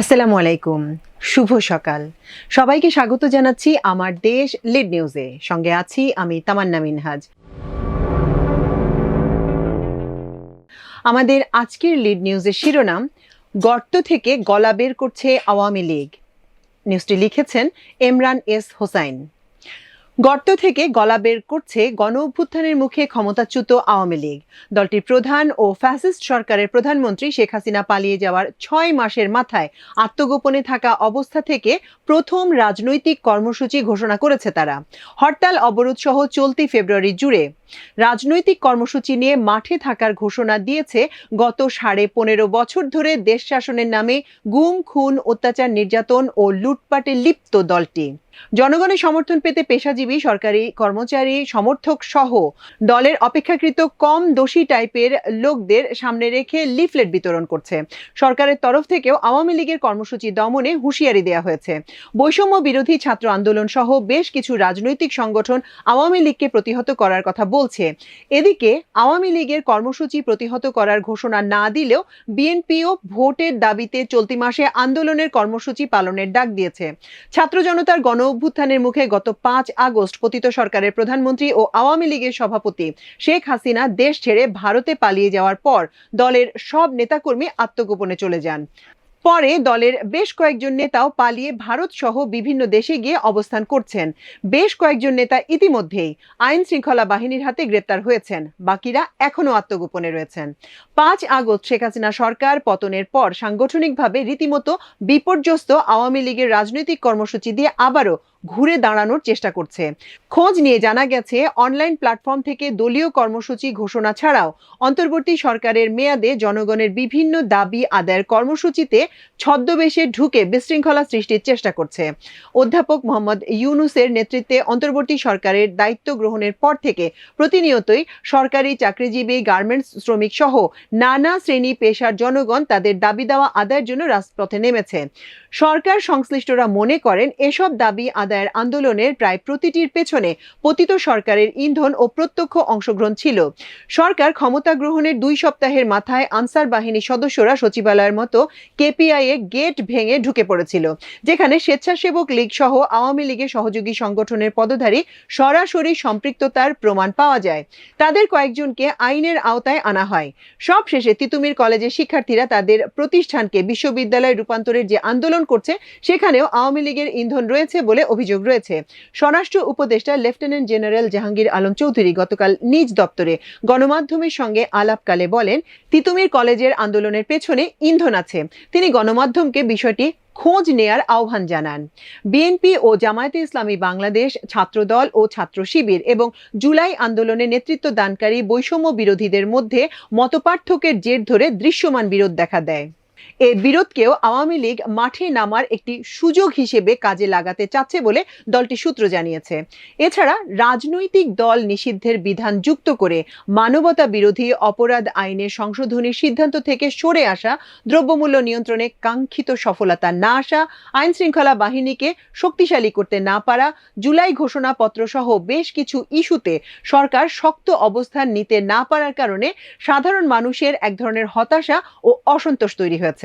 আসসালামু আলাইকুম। শুভ সকাল। সবাইকে স্বাগত জানাচ্ছি আমার দেশ লিড নিউজে। সঙ্গে আছি আমি তামান্না মিনহাজ। আমাদের আজকের লিড নিউজের শিরোনাম, গর্ত থেকে গলা বের করছে আওয়ামী লীগ। নিউজটি লিখেছেন এমরান এস হোসাইন। গর্ত থেকে গলা বের করছে গণ অভ্যুত্থানের মুখে ক্ষমতাচ্যুত আওয়ামী লীগ। দলটির প্রধান ও ফ্যাসিস্ট সরকারের প্রধানমন্ত্রী শেখ হাসিনা পালিয়ে যাওয়ার ছয় মাসের মাথায় আত্মগোপনে থাকা অবস্থা থেকে প্রথম রাজনৈতিক কর্মসূচি ঘোষণা করেছে তারা। হরতাল অবরোধ সহ চলতি ফেব্রুয়ারি জুড়ে রাজনৈতিক কর্মসূচি নিয়ে মাঠে থাকার ঘোষণা দিয়েছে গত সাড়ে পনেরো বছর ধরে দেশ শাসনের নামে গুম, খুন, অত্যাচার, নির্যাতন ও লুটপাটে লিপ্ত দলটি। জনগণের সমর্থন পেতে পেশাজীবী, সরকারি কর্মচারী, সমর্থক সহ দলের অপেক্ষাকৃত কম দোষী টাইপের লোকদের সামনে রেখে লিফলেট বিতরণ করছে। সরকারের তরফ থেকেও আওয়ামী লীগের কর্মসূচি দমনে হুঁশিয়ারি দেওয়া হয়েছে। বৈষম্য বিরোধী ছাত্র আন্দোলন সহ বেশ কিছু রাজনৈতিক সংগঠন আওয়ামী লীগকে প্রতিহত করার কথা বলছে। এদিকে আওয়ামী লীগের কর্মসূচি প্রতিহত করার ঘোষণা না দিলেও বিএনপিও ভোটের দাবিতে চলতি মাসে আন্দোলনের কর্মসূচি পালনের ডাক দিয়েছে। ছাত্র জনতার গণ অভ্যুত্থানের মুখে গত পাঁচ আগস্ট পতিত সরকারের প্রধানমন্ত্রী ও আওয়ামী লীগের সভাপতি শেখ হাসিনা দেশ ছেড়ে ভারতে পালিয়ে যাওয়ার পর দলের সব নেতাকর্মী আত্মগোপনে চলে যান। পরে দলের বেশ কয়েকজন নেতাও পালিয়ে ভারত সহ বিভিন্ন দেশে গিয়ে অবস্থান করছেন। বেশ কয়েকজন নেতা ইতিমধ্যেই আইন শৃঙ্খলা বাহিনীর হাতে গ্রেপ্তার হয়েছেন। বাকিরা এখনও আত্মগোপনে রয়েছেন। পাঁচ আগস্ট শেখ হাসিনা সরকার পতনের পর সাংগঠনিকভাবে রীতিমতো বিপর্যস্ত আওয়ামী লীগের রাজনৈতিক কর্মসূচি দিয়ে আবারও ঘুরে দাঁড়ানোর চেষ্টা করছে। খোঁজ নিয়ে জানা গেছে, অনলাইন প্ল্যাটফর্ম থেকে দলীয় কর্মসূচি ঘোষণা ছাড়াও অন্তর্বর্তী সরকারের মেয়াদে জনগণের বিভিন্ন দাবি আদায়ের কর্মসূচিতে ছদ্মবেশে ঢুকে বিশৃঙ্খলা সৃষ্টির চেষ্টা করছে। অধ্যাপক মোহাম্মদ ইউনুসের নেতৃত্বে অন্তর্বর্তী সরকারের দায়িত্ব গ্রহণের পর থেকে প্রতিনিয়তই সরকারি চাকরিজীবী, গার্মেন্টস শ্রমিক সহ নানা শ্রেণি পেশার জনগণ তাদের দাবি দেওয়া আদায়ের জন্য রাজপথে নেমেছে। সরকার সংশ্লিষ্টরা মনে করেন, এসব দাবি আদায়ের আন্দোলনের প্রায় প্রতিটির পেছনে পতিত সরকারের ইন্ধন ও প্রত্যক্ষ অংশগ্রহণ ছিল। সরকার ক্ষমতা গ্রহণের দুই সপ্তাহের মাথায় আনসার বাহিনীর সদস্যরা সচিবালয়ের মতো কেপিআই এ গেট ভেঙে ঢুকে পড়েছিল, যেখানে স্বেচ্ছাসেবক লীগ সহ আওয়ামী লীগের সহযোগী সংগঠনের পদধারী সরাসরি সম্পৃক্ততার প্রমাণ পাওয়া যায়। তাদের কয়েকজনকে আইনের আওতায় আনা হয়। সব শেষে তিতুমির কলেজের শিক্ষার্থীরা তাদের প্রতিষ্ঠানকে বিশ্ববিদ্যালয়ে রূপান্তরের যে আন্দোলন করছে, সেখানেও আওয়ামী লীগের ইন্ধন রয়েছে বলে অভিযোগ রয়েছে। স্বরাষ্ট্র উপদেষ্টা লেফটেন্যান্ট জেনারেল জাহাঙ্গীর আলম চৌধুরী গতকাল নিজ দপ্তরে গণমাধ্যমের সঙ্গে আলাপকালে বলেন, তিতুমির কলেজের আন্দোলনের পেছনে ইন্ধন আছে। তিনি গণমাধ্যমকে বিষয়টি খোঁজ নেয়ার আহ্বান জানান। বিএনপি ও জামায়াতে ইসলামী বাংলাদেশ ছাত্রদল ও ছাত্র শিবির এবং জুলাই আন্দোলনে নেতৃত্ব দানকারী বৈষম্য বিরোধীদের মধ্যে মতপার্থক্যের জের ধরে দৃশ্যমান বিরোধ দেখা দেয়। এ বিরোধকেও আওয়ামী লীগ মাঠে নামার একটি সুযোগ হিসেবে কাজে লাগাতে চাচ্ছে বলে দলটি সূত্র জানিয়েছে। এছাড়া রাজনৈতিক দল নিষিদ্ধের বিধান যুক্ত করে মানবতা বিরোধী অপরাধ আইনের সংশোধনীর সিদ্ধান্ত থেকে সরে আসা, দ্রব্যমূল্য নিয়ন্ত্রণে কাঙ্ক্ষিত সফলতা না আসা আইন শৃঙ্খলা বাহিনীকে শক্তিশালী করতে না পারা, জুলাই ঘোষণাপত্র সহ বেশ কিছু ইস্যুতে সরকার শক্ত অবস্থান নিতে না পারার কারণে সাধারণ মানুষের এক ধরনের হতাশা ও অসন্তোষ তৈরি হয়েছে।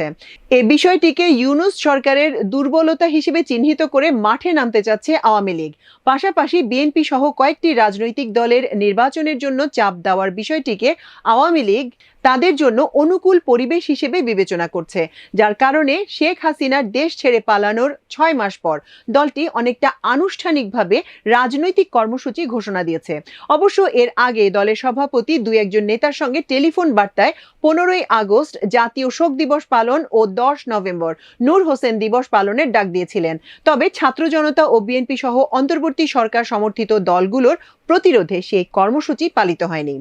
এ বিষয়টিকে ইউনুস সরকারের দুর্বলতা হিসেবে চিহ্নিত করে মাঠে নামতে চাচ্ছে আওয়ামী লীগ। পাশাপাশি বিএনপি সহ কয়েকটি রাজনৈতিক দলের নির্বাচনের জন্য চাপ দেওয়ার বিষয়টিকে আওয়ামী লীগ তাদের জন্য অনুকূল পরিবেশ হিসেবে বিবেচনা করছে, যার কারণে শেখ হাসিনার দেশ ছেড়ে পালানোর ছয় মাস পর দলটি অনেকটা আনুষ্ঠানিকভাবে রাজনৈতিক কর্মসূচি ঘোষণা দিয়েছে। অবশ্য এর আগে দলের সভাপতি দুই একজন নেতার সঙ্গে টেলিফোন বার্তায় পনেরোই আগস্ট জাতীয় শোক দিবস পালন ও দশ নভেম্বর নূর হোসেন দিবস পালনের ডাক দিয়েছিলেন। তবে ছাত্র জনতা ও বিএনপি সহ অন্তর্বর্তী সরকার সমর্থিত দলগুলোর প্রতিরোধে সেই কর্মসূচি পালিত হয়নি।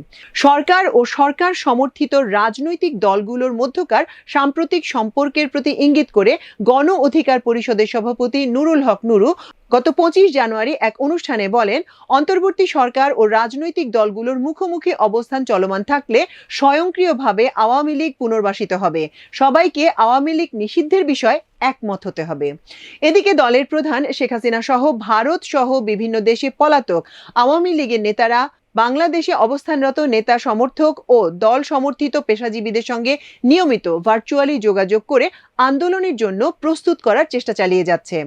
সরকার ও সরকার সমর্থিত রাজনৈতিক দলগুলোর মধ্যকার সাম্প্রতিক সম্পর্কের প্রতি ইঙ্গিত করে গণ অধিকার পরিষদের সভাপতি নুরুল হক নুরু গত পঁচিশ জানুয়ারি এক অনুষ্ঠানে বলেন, অন্তর্বর্তী সরকার ও রাজনৈতিক দলগুলোর মুখোমুখি অবস্থান চলমান থাকলে স্বয়ংক্রিয়ভাবে আওয়ামী লীগ পুনর্বাসিত হবে। সবাইকে আওয়ামী লীগ নিষিদ্ধের বিষয় একমত হতে হবে। এদিকে দলের প্রধান শেখ হাসিনা সহ ভারত সহ বিভিন্ন দেশে পলাতক আওয়ামী লীগের নেতারা বাংলাদেশে অবস্থানরত নেতা সমর্থক ও দল সমর্থিত পেশাজীবীদের সঙ্গে নিয়মিত ভার্চুয়ালি যোগাযোগ করে আন্দোলনের জন্য প্রস্তুত করার চেষ্টা চালিয়ে যাচ্ছে।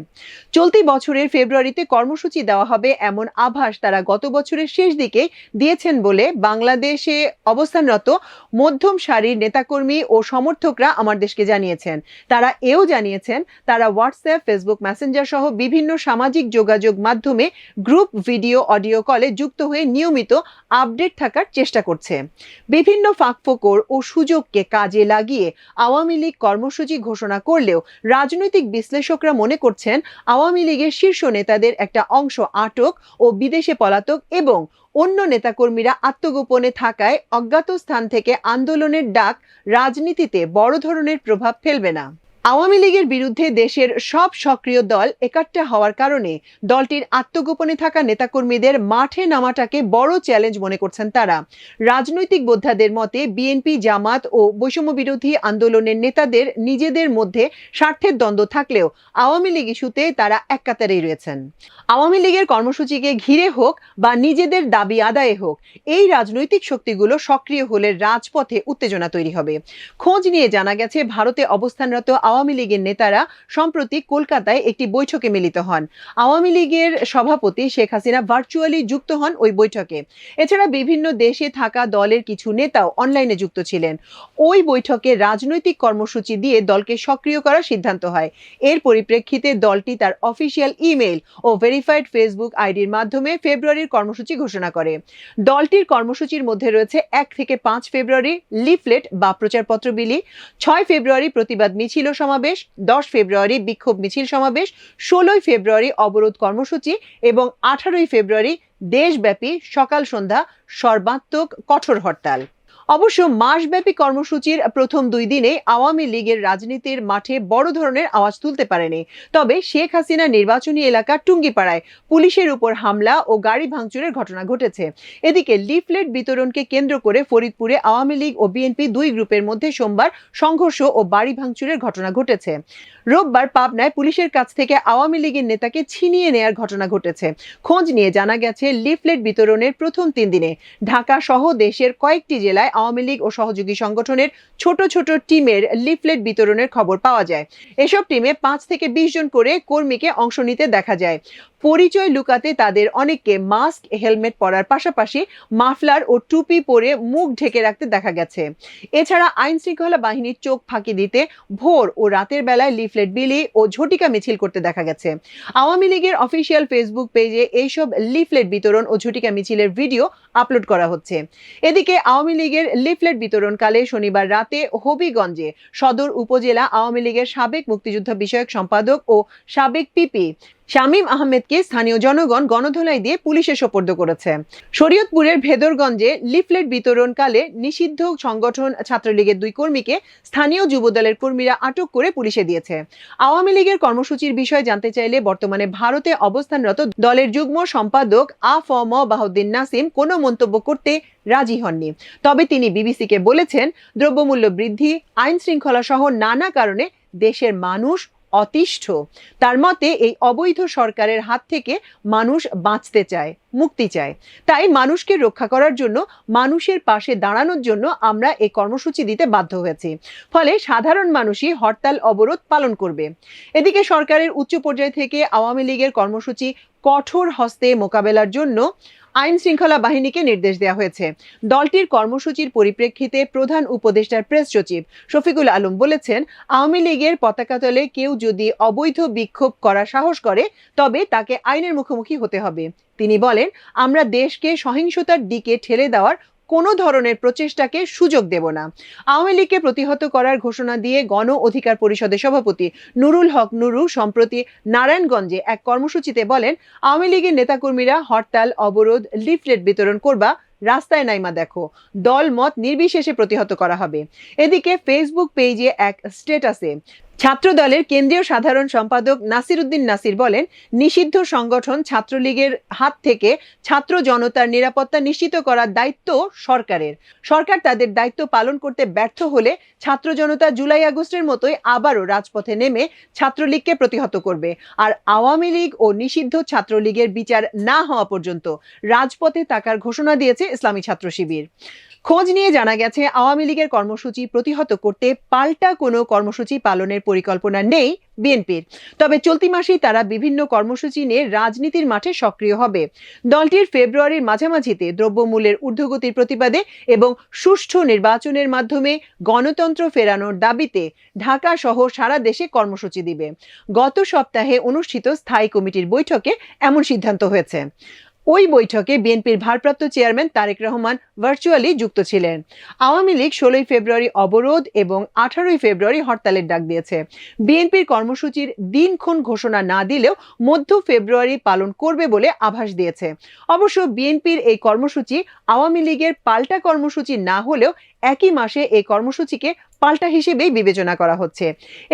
চলতি বছরের ফেব্রুয়ারিতে কর্মসূচি দেওয়া হবে এমন আভাস তারা গত বছরের শেষ দিকে দিয়েছেন বলে বাংলাদেশে অবস্থানরত মধ্যম সারির নেতাকর্মী ও সমর্থকরা আমার দেশকে জানিয়েছেন। তারা এও জানিয়েছেন, তারা হোয়াটসঅ্যাপ ফেসবুক মেসেঞ্জার সহ বিভিন্ন সামাজিক যোগাযোগ মাধ্যমে গ্রুপ ভিডিও, অডিও কলে যুক্ত হয়ে নিয়মিত আপডেট থাকার চেষ্টা করছে। বিভিন্ন ফাঁকফোকর ও সুযোগকে কাজে লাগিয়ে আওয়ামী লীগ কর্মসূচি ঘোষণা করলেও রাজনৈতিক বিশ্লেষকরা মনে করছেন আওয়ামী লীগের শীর্ষ নেতাদের একটা অংশ আটক ও বিদেশে পলাতক এবং অন্য নেতাকর্মীরা আত্মগোপনে থাকায় অজ্ঞাত স্থান থেকে আন্দোলনের ডাক রাজনীতিতে বড় ধরনের প্রভাব ফেলবে না। আওয়ামী লীগের বিরুদ্ধে দেশের সব সক্রিয় দল একাট্টা হওয়ার কারণে দলটির আত্মগোপনে থাকা নেতাকর্মীদের মাঠে নামাটাকে বড় চ্যালেঞ্জ মনে করছেন তারা। রাজনৈতিক বোদ্ধাদের মতে, বিএনপি, জামাত ও বৈষম্য বিরোধী আন্দোলনের নেতাদের নিজেদের মধ্যে স্বার্থের দ্বন্দ্ব থাকলেও আওয়ামী লীগ ইস্যুতে তারা এক কাতারেই রয়েছেন। আওয়ামী লীগের কর্মসূচিকে ঘিরে হোক বা নিজেদের দাবি আদায়ে হোক, এই রাজনৈতিক শক্তিগুলো সক্রিয় হলে রাজপথে উত্তেজনা তৈরি হবে। খোঁজ নিয়ে জানা গেছে, ভারতে অবস্থানরত আওয়ামী লীগের নেতারা সম্প্রতি কলকাতায় একটি বৈঠকে মিলিত হন। আওয়ামী লীগের সভাপতি শেখ হাসিনা ভার্চুয়ালি যুক্ত হন ওই বৈঠকে। এছাড়া বিভিন্ন দেশে থাকা দলের কিছু নেতাও অনলাইনে যুক্ত ছিলেন। ওই বৈঠকে রাজনৈতিক কর্মসূচি দিয়ে দলকে সক্রিয় করার সিদ্ধান্ত হয়। এর পরিপ্রেক্ষিতে দলটি তার অফিসিয়াল ইমেল ও ভেরিফাইড ফেসবুক আইডির মাধ্যমে ফেব্রুয়ারির কর্মসূচি ঘোষণা করে। দলটির কর্মসূচির মধ্যে রয়েছে এক থেকে পাঁচ ফেব্রুয়ারি লিফলেট বা প্রচারপত্র বিলি, ছয় ফেব্রুয়ারি প্রতিবাদ মিছিল ও সমাবেশ, দশ ফেব্রুয়ারি বিক্ষোভ মিছিল সমাবেশ, ষোলোই ফেব্রুয়ারি অবরোধ কর্মসূচি এবং আঠারোই ফেব্রুয়ারি দেশব্যাপী সকাল সন্ধ্যা সর্বাত্মক কঠোর হরতাল। অবশ্য মাসব্যাপী কর্মসূচির প্রথম দুই দিনে আওয়ামী লীগের রাজনীতির মাঠে বড় ধরনের আওয়াজ তুলতে পারেনি। তবে শেখ হাসিনা নির্বাচনী এলাকা টুঙ্গিপাড়ায় পুলিশের উপর হামলা ও গাড়ি ভাঙচুরের ঘটনা ঘটেছে। এদিকে লিফলেট বিতরণকে কেন্দ্র করে ফরিদপুরে আওয়ামী লীগ ও বিএনপি দুই গ্রুপের মধ্যে সোমবার সংঘর্ষ ও বাড়ি ভাঙচুরের ঘটনা ঘটেছে। রোববার পাবনায় পুলিশের কাছ থেকে আওয়ামী লীগের নেতাকে ছিনিয়ে নেয়ার ঘটনা ঘটেছে। খোঁজ নিয়ে জানা গেছে, লিফলেট বিতরণের প্রথম তিন দিনে ঢাকা সহ দেশের কয়েকটি জেলায় আওয়ামী লীগ ও সহযোগী সংগঠনের ছোট ছোট টিমের লিফলেট বিতরণের খবর পাওয়া যায়। এসব টিমে পাঁচ থেকে বিশ জন করে কর্মীকে অংশ নিতে দেখা যায়। পরিচয় লুকাতে তাদের অনেককে মাস্ক হেলমেট পরার পাশাপাশি মাফলার ও টুপি পরে মুখ ঢেকে রাখতে দেখা গেছে। এছাড়া আইন শৃঙ্খলা বাহিনীর চোখ ফাঁকি দিতে ভোর ও রাতের বেলায় লিফলেট, বিলি ও ঝটিকা মিছিল করতে দেখা গেছে। আওয়ামী লীগের অফিসিয়াল ফেসবুক পেজে এইসব লিফলেট বিতরণ ও ঝটিকা মিছিলের ভিডিও আপলোড করা হচ্ছে। এদিকে আওয়ামী লীগের লিফলেট বিতরণকালে শনিবার রাতে হবিগঞ্জে সদর উপজেলা আওয়ামী লীগের সাবেক মুক্তিযুদ্ধ বিষয়ক সম্পাদক ও সাবেক পিপি শামীম আহমেদকে স্থানীয় জনগণ গণধোলাই দিয়ে পুলিশে সোপর্দ করেছে। শরীয়তপুরের ভেদরগঞ্জে লিফলেট বিতরণকালে নিষিদ্ধ সংগঠন ছাত্রলীগের দুই কর্মীকে স্থানীয় যুবদলের কর্মীরা আটক করে পুলিশে দিয়েছে। আওয়ামী লীগের কর্মসূচির বিষয়ে জানতে চাইলে বর্তমানে ভারতে অবস্থানরত দলের যুগ্ম সম্পাদক আ ফ ম বাহুদ্দিন নাসিম কোনো মন্তব্য করতে রাজি হননি। তবে তিনি বিবিসিকে বলেছেন, দ্রব্যমূল্য বৃদ্ধি আইন শৃঙ্খলা সহ নানা কারণে দেশের মানুষ অতিষ্ঠ। তার মতে, এই অবৈধ সরকারের হাত থেকে মানুষ বাঁচতে চায়, মুক্তি চায়। তাই মানুষকে রক্ষা করার জন্য, মানুষের পাশে দাঁড়ানোর জন্য আমরা এই কর্মসূচি দিতে বাধ্য হয়েছি। ফলে সাধারণ মানুষই হরতাল অবরোধ পালন করবে। এদিকে সরকারের উচ্চ পর্যায় থেকে আওয়ামী লীগের কর্মসূচি কঠোর হস্তে মোকাবেলার জন্য আইন শৃঙ্খলা বাহিনীকে নির্দেশ দেওয়া হয়েছে। দলটির কর্মসূচির পরিপ্রেক্ষিতে প্রধান উপদেষ্টার প্রেস সচিব শফিকুল আলম বলেছেন, আওয়ামী লীগের পতাকা তলে কেউ যদি অবৈধ বিক্ষোভ করার সাহস করে, তবে তাকে আইনের মুখোমুখি হতে হবে। তিনি বলেন, আমরা দেশকে সহিংসতার দিকে ঠেলে দেওয়ার কোনো ধরনের প্রচেষ্টাকে সুযোগ দেব না। আওয়ামী লীগকে প্রতিহত করার ঘোষণা দিয়ে গণ অধিকার পরিষদের সভাপতি নুরুল হক নুরু সম্প্রতি নারায়ণগঞ্জে এক কর্মসূচিতে বলেন, আওয়ামী লীগের নেতাকর্মীরা হরতাল, অবরোধ, লিফলেট বিতরণ করবা, রাস্তায় নাইমা দেখো দল মত নির্বিশেষে প্রতিহত করা হবে। এদিকে ফেসবুক পেজে এক স্টেটাসে ছাত্র দলের কেন্দ্রীয় সাধারণ সম্পাদক নাসির উদ্দিন নাসির বলেন, নিষিদ্ধ সংগঠন ছাত্রলীগের হাত থেকে ছাত্র জনতার নিরাপত্তা নিশ্চিত করার দায়িত্ব সরকারের। সরকার তাদের দায়িত্ব পালন করতে ব্যর্থ হলে ছাত্র জনতা জুলাই আগস্টের মতোই আবারও রাজপথে নেমে ছাত্রলীগকে প্রতিহত করবে। আর আওয়ামী লীগ ও নিষিদ্ধ ছাত্রলীগের বিচার না হওয়া পর্যন্ত রাজপথে থাকার ঘোষণা দিয়েছে ইসলামী ছাত্র শিবির। খোঁজ নিয়ে জানা গেছে, আওয়ামী লীগের কর্মসূচি প্রতিহত করতে পাল্টা কোনো কর্মসূচি পালনের পরিকল্পনা নেই বিএনপির। তবে চলতি মাসেই তারা বিভিন্ন কর্মসূচি নিয়ে রাজনীতির মাঠে সক্রিয় হবে। দলটির ফেব্রুয়ারির মাঝামাঝিতে দ্রব্যমূল্যের ঊর্ধ্বগতির প্রতিবাদে এবং সুষ্ঠু নির্বাচনের মাধ্যমে গণতন্ত্র ফেরানোর দাবিতে ঢাকা সহ সারা দেশে কর্মসূচি দিবে। গত সপ্তাহে অনুষ্ঠিত স্থায়ী কমিটির বৈঠকে এমন সিদ্ধান্ত হয়েছে। ওই বৈঠকে বিএনপির ভারপ্রাপ্ত চেয়ারম্যান তারেক রহমান ভার্চুয়ালি যুক্ত ছিলেন। আওয়ামী লীগ ষোলোই ফেব্রুয়ারি অবরোধ এবং আঠারোই ফেব্রুয়ারি হরতালের ডাক দিয়েছে। বিএনপির কর্মসূচির দিনক্ষণ ঘোষণা না দিলেও মধ্য ফেব্রুয়ারি পালন করবে বলে আভাস দিয়েছে। অবশ্য বিএনপির এই কর্মসূচি আওয়ামী লীগের পাল্টা কর্মসূচি না হলেও একই মাসে এই কর্মসূচিকে পাল্টা হিসেবেই বিবেচনা করা হচ্ছে।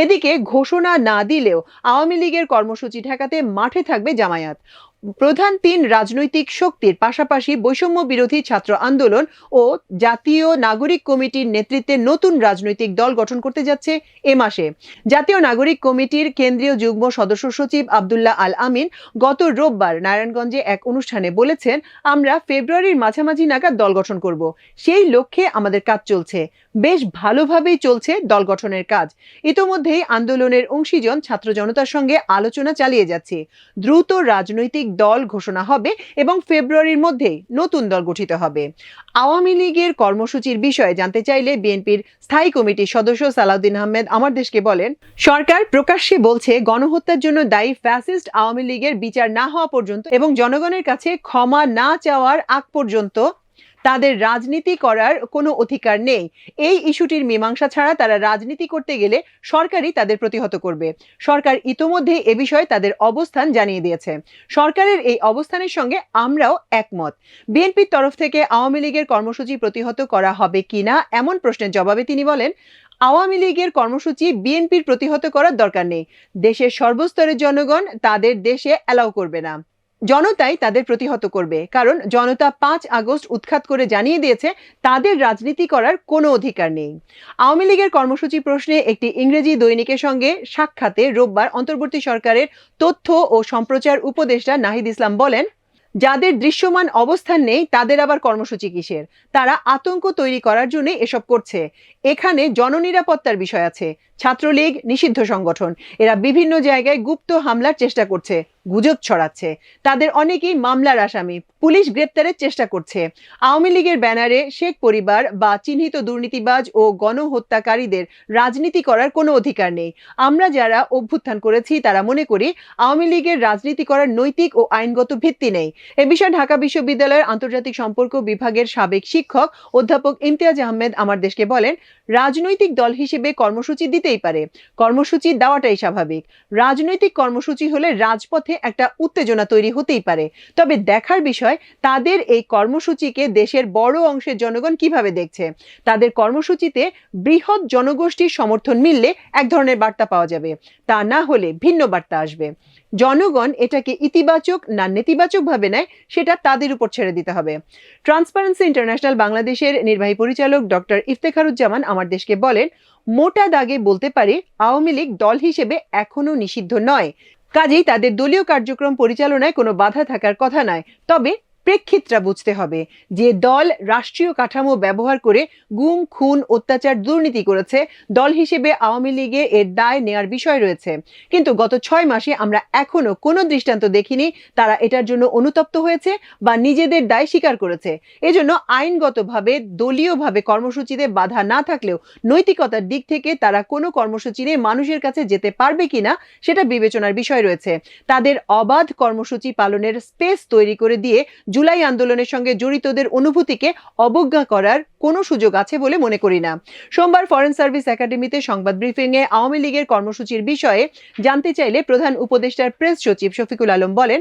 এদিকে ঘোষণা না দিলেও আওয়ামী লীগের কর্মসূচি ঠেকাতে মাঠে থাকবে জামায়াত। প্রধান তিন রাজনৈতিক শক্তির পাশাপাশি বৈষম্য বিরোধী ছাত্র আন্দোলন ও জাতীয় নাগরিক কমিটির নেতৃত্বে নতুন রাজনৈতিক দল গঠন করতে যাচ্ছে এ মাসে। জাতীয় নাগরিক কমিটির কেন্দ্রীয় যুগ্ম সদস্য সচিব আবদুল্লাহ আল আমিন গত রোববার নারায়ণগঞ্জে এক অনুষ্ঠানে বলেছেন, আমরা ফেব্রুয়ারির মাঝামাঝি নাগাদ দল গঠন করব। সেই লক্ষ্যে আমাদের কাজ চলছে। বেশ ভালোভাবেই চলছে দল গঠনের কাজ। ইতোমধ্যেই আন্দোলনের অংশীজন ছাত্র জনতার সঙ্গে আলোচনা চালিয়ে যাচ্ছে। দ্রুত রাজনৈতিক দল ঘোষণা হবে এবং ফেব্রুয়ারির মধ্যেই নতুন দল গঠিত হবে। আওয়ামী লীগের কর্মসূচির বিষয়ে জানতে চাইলে বিএনপির স্থায়ী কমিটির সদস্য সালাউদ্দিন আহমেদ আমার দেশকে বলেন, সরকার প্রকাশ্যে বলছে গণহত্যার জন্য দায়ী ফ্যাসিস্ট আওয়ামী লীগের বিচার না হওয়া পর্যন্ত এবং জনগণের কাছে ক্ষমা না চাওয়ার আগ পর্যন্ত তাদের রাজনীতি করার কোনো অধিকার নেই। এই ইস্যুটির মীমাংসা ছাড়া তারা রাজনীতি করতে গেলে সরকারই তাদের প্রতিহত করবে। সরকার ইতোমধ্যে এ বিষয়ে তাদের অবস্থান জানিয়ে দিয়েছে। সরকারের এই অবস্থানের সঙ্গে আমরাও একমত। বিএনপির তরফ থেকে আওয়ামী লীগের কর্মসূচি প্রতিহত করা হবে কিনা এমন প্রশ্নের জবাবে তিনি বলেন, আওয়ামী লীগের কর্মসূচি বিএনপির প্রতিহত করার দরকার নেই। দেশের সর্বস্তরের জনগণ তাদের দেশে অ্যালাউ করবে না। জনতাই তাদের প্রতিহত করবে। কারণ জনতা পাঁচ আগস্ট উৎখাত করে জানিয়ে দিয়েছে, তাদের রাজনীতি করার কোনো অধিকার নেই। আওয়ামী লীগের কর্মসূচি প্রশ্নে একটি ইংরেজি দৈনিকের সঙ্গে সাক্ষাতে রোববার অন্তর্বর্তী সরকারের তথ্য ও সম্প্রচার উপদেষ্টা নাহিদ ইসলাম বলেন, যাদের দৃশ্যমান অবস্থান নেই, তাদের আবার কর্মসূচি কিসের? তারা আতঙ্ক তৈরি করার জন্য এসব করছে। এখানে জননিরাপত্তার বিষয় আছে। ছাত্রলীগ নিষিদ্ধ সংগঠন। এরা বিভিন্ন জায়গায় গুপ্ত হামলার চেষ্টা করছে। গুজব ছড়াচ্ছে। তাদের অনেকেই মামলার আসামি। পুলিশ গ্রেপ্তারের চেষ্টা করছে। আওয়ামী লীগের ব্যানারে শেখ পরিবার বা চিহ্নিত দুর্নীতিবাজ ও গণহত্যাকারীদের রাজনীতি করার কোনো অধিকার নেই। আমরা যারা অভ্যুত্থান করেছি, তারা মনে করি আওয়ামী লীগের রাজনীতি করার নৈতিক ও আইনগত ভিত্তি নেই। এ বিষয়ে ঢাকা বিশ্ববিদ্যালয়ের আন্তর্জাতিক সম্পর্ক বিভাগের সাবেক শিক্ষক অধ্যাপক ইমতিয়াজ আহমেদ আমার দেশকে বলেন, রাজনৈতিক দল হিসেবে কর্মসূচি দিতেই পারে। কর্মসূচি দেওয়াটাই স্বাভাবিক। রাজনৈতিক কর্মসূচি হলে রাজপথে একটা উত্তেজনা তৈরি হতেই পারে। তবে দেখার বিষয়, তাদের এই কর্মসূচিকে দেশের বড় অংশের জনগণ কীভাবে দেখছে? তাদের কর্মসূচিতে বৃহৎ জনগোষ্ঠীর সমর্থন মিললে এক ধরনের বার্তা পাওয়া যাবে। তা না হলে ভিন্ন বার্তা আসবে। জনগণ এটাকে ইতিবাচক না নেতিবাচক ভাবে নেয়, সেটা তাদের উপর ছেড়ে দিতে হবে। ট্রান্সপারেন্সি ইন্টারন্যাশনাল বাংলাদেশের নির্বাহী পরিচালক ডক্টর ইফতেখারুজ্জামান আমার দেশকে বলেন, মোটা দাগে বলতে পারি আওয়ামী লীগ দল হিসেবে এখনও নিষিদ্ধ নয়। কাজেই তাদের দলীয় কার্যক্রম পরিচালনায় কোনো বাধা থাকার কথা নয়। তবে প্রেক্ষিতটা বুঝতে হবে যে দল রাষ্ট্রীয় কাঠামো ব্যবহার করে গুম, খুন, অত্যাচার, দুর্নীতি করেছে। দল হিসেবে আওয়ামী লীগে এর দায় নেয়ার বিষয় রয়েছে। কিন্তু গত ছয় মাসে আমরা এখনও কোনো দৃষ্টান্ত দেখিনি তারা এটার জন্য অনুতপ্ত হয়েছে বা নিজেদের দায় স্বীকার করেছে। এজন্য আইনগতভাবে, দলীয়ভাবে কর্মসূচিতে বাধা না থাকলেও নৈতিকতার দিক থেকে তারা কোনো কর্মসূচি নিয়ে মানুষের কাছে যেতে পারবে কিনা সেটা বিবেচনার বিষয় রয়েছে। তাদের অবাধ কর্মসূচি পালনের স্পেস তৈরি করে দিয়ে জুলাই আন্দোলনের সঙ্গে জড়িতদের অনুভূতিকে অবজ্ঞা করার কোনো সুযোগ আছে বলে মনে করি না। সোমবার ফরেন সার্ভিস একাডেমিতে সংবাদ ব্রিফিংয়ে আওয়ামী লীগের কর্মসূচির বিষয়ে জানতে চাইলে প্রধান উপদেষ্টার প্রেস সচিব শফিকুল আলম বলেন,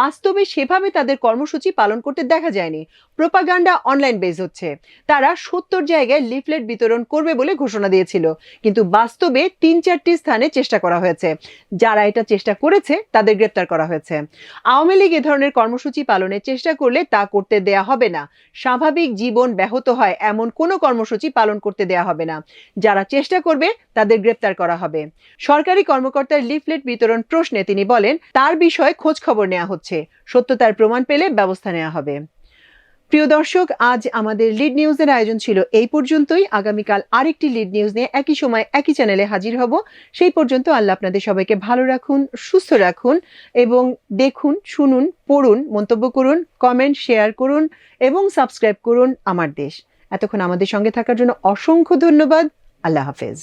বাস্তবে সেভাবে তাদের কর্মসূচি পালন করতে দেখা যায়নি। প্রোপাগান্ডা অনলাইন বেজ হচ্ছে। তারা সত্তর জায়গায় লিফলেট বিতরণ করবে বলে ঘোষণা দিয়েছিল। কিন্তু বাস্তবে তিন চারটি স্থানে চেষ্টা করা হয়েছে। যারা এটা চেষ্টা করেছে, তাদের গ্রেপ্তার করা হয়েছে। আওয়ামী লীগ এ ধরনের কর্মসূচি পালনের চেষ্টা করলে তা করতে দেয়া হবে না। স্বাভাবিক জীবন ব্যাহত হয় এমন কোনো কর্মসূচি পালন করতে দেয়া হবে না। যারা চেষ্টা করবে, তাদের গ্রেপ্তার করা হবে। সরকারি কর্মকর্তার লিফলেট বিতরণ প্রশ্নে তিনি বলেন, তার বিষয়ে খোঁজ খবর নেওয়া হচ্ছে। সত্যতার প্রমাণ পেলে ব্যবস্থা নেওয়া হবে। প্রিয় দর্শক, আজ আমাদের লিড নিউজের আয়োজন ছিল এই পর্যন্তই। আগামীকাল আরেকটি লিড নিউজ নিয়ে একই সময় একই চ্যানেলে হাজির হব। সেই পর্যন্ত আল্লাহ আপনাদের সবাইকে ভালো রাখুন, সুস্থ রাখুন এবং দেখুন, শুনুন, পড়ুন, মন্তব্য করুন কমেন্ট শেয়ার করুন এবং সাবস্ক্রাইব করুন আমার দেশ। এতক্ষণ আমাদের সঙ্গে থাকার জন্য অসংখ্য ধন্যবাদ। আল্লাহ হাফেজ।